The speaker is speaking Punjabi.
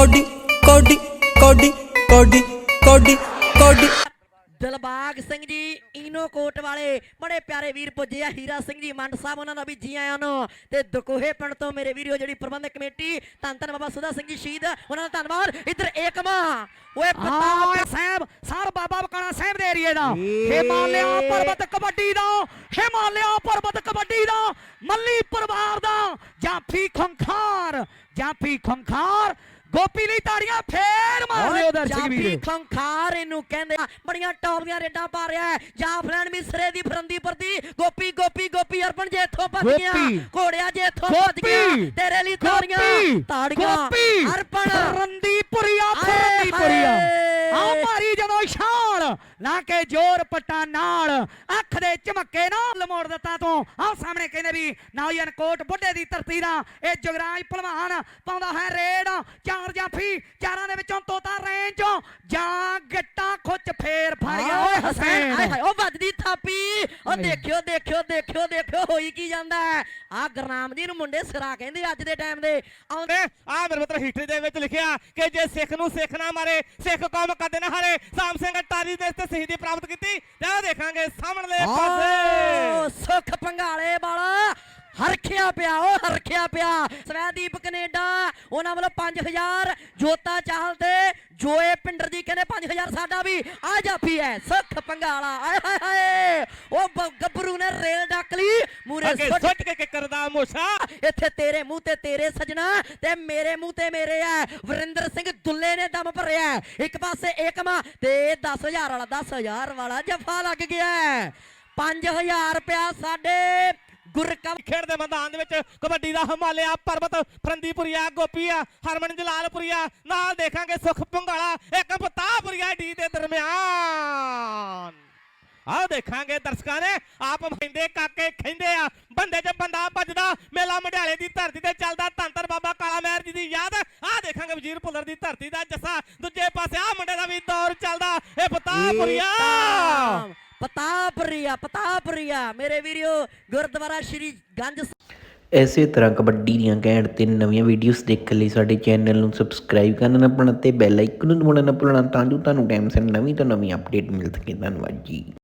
ਕੋਡੀ ਕੋਡੀ ਕੋਡੀ ਕੋਡੀ ਕੋਡੀ ਕੋਡੀ। ਦਿਲਬਾਗ ਸਿੰਘ ਜੀ ਇਨੋ ਕੋਟ ਵਾਲੇ ਬੜੇ ਪਿਆਰੇ ਵੀਰ ਪੁੱਜੇ ਆ ਹੀਰਾ ਸਿੰਘ ਜੀ ਮੰਡ ਸਾਹਿਬ ਉਹਨਾਂ ਦਾ ਵੀ ਜੀ ਆਇਆਂ ਨੂੰ। ਤੇ ਦਕੋਹੇ ਪਿੰਡ ਤੋਂ ਮੇਰੇ ਵੀਰੋ ਜਿਹੜੀ ਪ੍ਰਬੰਧਕ ਕਮੇਟੀ ਧੰਨ ਧੰਨ ਬਾਬਾ ਸੁਦਾ ਸਿੰਘ ਜੀ ਸ਼ਹੀਦ ਉਹਨਾਂ ਦਾ ਧੰਨਵਾਦ। ਇੱਧਰ ਏਕਮਾ ਓਏ ਪ੍ਰਤਾਪ ਸਾਹਿਬ ਸਰ ਬਾਬਾ ਬਕਾਲਾ ਸਾਹਿਬ ਦੇ ਏਰੀਏ ਦਾ। ਹਿਮਾਲਿਆ ਪਰਬਤ ਕਬੱਡੀ ਦਾ ਹਿਮਾਲਿਆ ਪਰਬਤ ਕਬੱਡੀ ਦਾ ਮੱਲੀ ਪਰਿਵਾਰ ਦਾ ਜਾਫੀ ਖੰਖਾਰ ਜਾਫੀ ਖੰਖਾਰ। ਗੋਪੀ ਲਈ ਤਾੜੀਆਂ ਫੇਰ ਉਹ ਦਰਸ਼ਕ ਜਾਫੀ ਵੀਰ। ਖੰਖਾਰ ਇਹਨੂੰ ਕਹਿੰਦੇ ਆ ਬੜੀਆਂ ਟੌਪ ਦੀਆਂ ਰੇਡਾਂ ਪਾ ਰਿਹਾ ਹੈ। ਜਾਫਲੈਂਡ ਵੀ ਸਿਰੇ ਦੀ ਫਰੰਦੀ ਪਰਦੀ। ਗੋਪੀ ਗੋਪੀ ਗੋਪੀ ਅਰਪਣ ਜੇ ਇੱਥੋਂ ਭੱਜ ਗਿਆ। ਘੋੜਿਆ ਜੇ ਇੱਥੋਂ ਭੱਜ ਗਿਆ। ਤੇਰੇ ਲਈ ਤਾੜੀਆਂ ਤਾੜੀਆਂ ਅਰਪਣ। ਹਾਏ, ਰੰਦੀਪੁਰੀਆ ਹਾਏ। ਆ ਮਾਰੀ ਜਦੋਂ ਛਾਲ ਲਾ ਕੇ ਜੋਰ ਪੱਟਾ ਨਾਲ। ਅੱਖ ਦੇ ਝਮੱਕੇ ਨਾਲ ਮੋੜ ਦਿੱਤਾ ਤੂੰ। ਆ ਸਾਹਮਣੇ ਕਹਿੰਦੇ ਵੀ ਨਾਲੀਅਨ ਕੋਟ ਬੁੱਢੇ ਦੀ ਧਰਤੀ ਦਾ ਇਹ ਜਗਰਾਜ ਭਲਵਾਨ ਪਾਉਂਦਾ ਹੈ ਰੇਡ। ਚਾਰ ਜਾਫੀ ਚਾਰਾਂ ਦੇ ਵਿੱਚੋਂ ਤੋਤਾ ਰੇਂਜ ਜਾਂ ਗੱਟਾ ਖੁੱਚ ਫੇਰ ਫੜ ਗਿਆ। ਓਏ ਹਾਏ ਹਸੈਨ। ਹਾਏ ਉਹ ਵੱਜਦੀ ਥਾਪੀ ਉਹ ਦੇਖਿਓ ਦੇਖਿਓ ਦੇਖਿਓ ਦੇਖਿਓ ਹੋਈ ਕੀ ਜਾਂਦਾ ਆ ਗਰਨਾਮ ਜੀ ਨੂੰ ਮੁੰਡੇ ਸਿਰਾ ਕਹਿੰਦੇ ਅੱਜ ਦੇ ਟਾਈਮ ਦੇ। ਆਉਂਦੇ ਆ ਮੇਰੇ ਮਤਲਬ ਹਿਸਟਰੀ ਦੇ ਵਿੱਚ ਲਿਖਿਆ ਕਿ ਜੇ ਸਿੱਖ ਨੂੰ ਸਿੱਖ ਨਾ ਮਾਰੇ ਸਿੱਖ ਕੌਮ ਕਦੇ ਨਾ ਹਾਰੇ। ਸਾਮ ਸਿੰਘ ਟਾਰੀ ਦੇ ਤੇ ਸ਼ਹੀਦੀ ਪ੍ਰਾਪਤ ਕੀਤੀ। ਤੇ ਆ ਦੇਖਾਂਗੇ ਸਾਹਮਣੇ ਪਾਸੇ। ਸੁਖ ਪੰਗਾਲੇ ਵਾਲਾ ਹਰਖਿਆ ਪਿਆ ਉਹ ਹਰਖਿਆ ਪਿਆ। ਸਵੈਦੀਪ ਕੈਨੇਡਾ ਉਹਨਾਂ ਵੱਲੋਂ 5000 ਜੋਤਾ ਚਾਹਲ ਤੇ ਜੋਏ ਪਿੰਡਰ ਜੀ ਕਹਿੰਦੇ 5000 ਸਾਡਾ ਵੀ ਆ ਜਾਫੀ ਹੈ ਸੁਖ ਪੰਗਾਲਾ ਆਏ ਹਾਏ ਹਾਏ ਉਹ ਗੱਭਰੂ ਨੇ ਰੇਲ ਡੱਕ ਲਈ ਮੂਰੇ ਸੁੱਟ ਕੇ ਕਿੱਕਰ ਦਾ ਮੋਸ਼ਾ ਇੱਥੇ ਤੇਰੇ ਮੂੰਹ ਤੇ ਤੇਰੇ ਸਜਣਾ ਤੇ ਮੇਰੇ ਮੂੰਹ ਤੇ ਮੇਰੇ ਆ ਵਰਿੰਦਰ ਸਿੰਘ ਦੁੱਲੇ ਨੇ ਦਮ ਭਰਿਆ। ਇੱਕ ਪਾਸੇ ਏਕਮਾ ਤੇ 10000 ਵਾਲਾ 10000 ਵਾਲਾ ਜਫਾ ਲੱਗ ਗਿਆ ਹੈ। 5000 ਰੁਪਿਆ ਸਾਡੇ ਗੁਰਕਾ ਖੇਡ ਦੇ ਮੈਦਾਨ ਦੇ ਵਿੱਚ ਕਬੱਡੀ ਦਾ ਹਿਮਾਲਿਆ, ਪਰਬਤ ਫਰੰਦੀਪੁਰੀਆ, ਗੋਪੀਆ, ਹਰਮਨ ਜਲਾਲਪੁਰੀਆ, ਨਾਲ ਦੇਖਾਂਗੇ ਸੁਖ ਪੰਗਾਲਾ, ਇੱਕ ਪਤਾਪੁਰੀਆ ਡੀ ਦੇ ਦਰਮਿਆਨ। ਆਹ ਦੇਖਾਂਗੇ ਦਰਸ਼ਕਾਂ ਨੇ ਆਪ ਮਹਿੰਦੇ, ਕਾਕੇ ਖੈਂਦੇ ਆ, ਬੰਦੇ 'ਚ ਬੰਦਾ ਵੱਜਦਾ, ਮੇਲਾ ਮਢਿਆਲੇ ਦੀ ਧਰਤੀ ਤੇ ਚੱਲਦਾ ਧੰਤਰ ਬਾਬਾ ਕਾਲਾ ਮਹਿਰ ਜੀ ਦੀ ਯਾਦ। ਆਹ ਦੇਖਾਂਗੇ ਵਜ਼ੀਰ ਭੁੱਲਰ ਦੀ ਧਰਤੀ ਦਾ ਜੱਸਾ, ਦੂਜੇ ਪਾਸੇ ਆਹ ਮੁੰਡੇ ਦਾ ਵੀ ਦੌਰ ਚੱਲਦਾ, ਇਹ ਪਤਾਪੁਰੀਆ ਪਤਾਪਰੀਆ ਪਤਾਪਰੀਆ। ਮੇਰੇ ਵੀਰਿਓ, ਗੁਰਦੁਆਰਾ ਸ਼੍ਰੀ ਗੰਜ ਇਸੇ ਤਰ੍ਹਾਂ ਕਬੱਡੀ ਦੀਆਂ ਘੈਂਟ ਤੇ ਨਵੀਆਂ ਵੀਡੀਓਜ਼ ਦੇਖਣ ਲਈ ਸਾਡੇ ਚੈਨਲ ਨੂੰ ਸਬਸਕ੍ਰਾਈਬ ਕਰਨਾ ਨਾ ਭੁੱਲਣਾ ਤੇ ਬੈਲ ਆਈਕਨ ਨੂੰ ਦਬਾਉਣਾ ਨਾ ਭੁੱਲਣਾ ਤਾਂ ਜੋ ਤੁਹਾਨੂੰ ਟਾਈਮ ਸਿਰ ਨਵੀਂ ਤੋਂ ਨਵੀਂ ਅਪਡੇਟ ਮਿਲ ਸਕੇ। ਧੰਨਵਾਦ ਜੀ।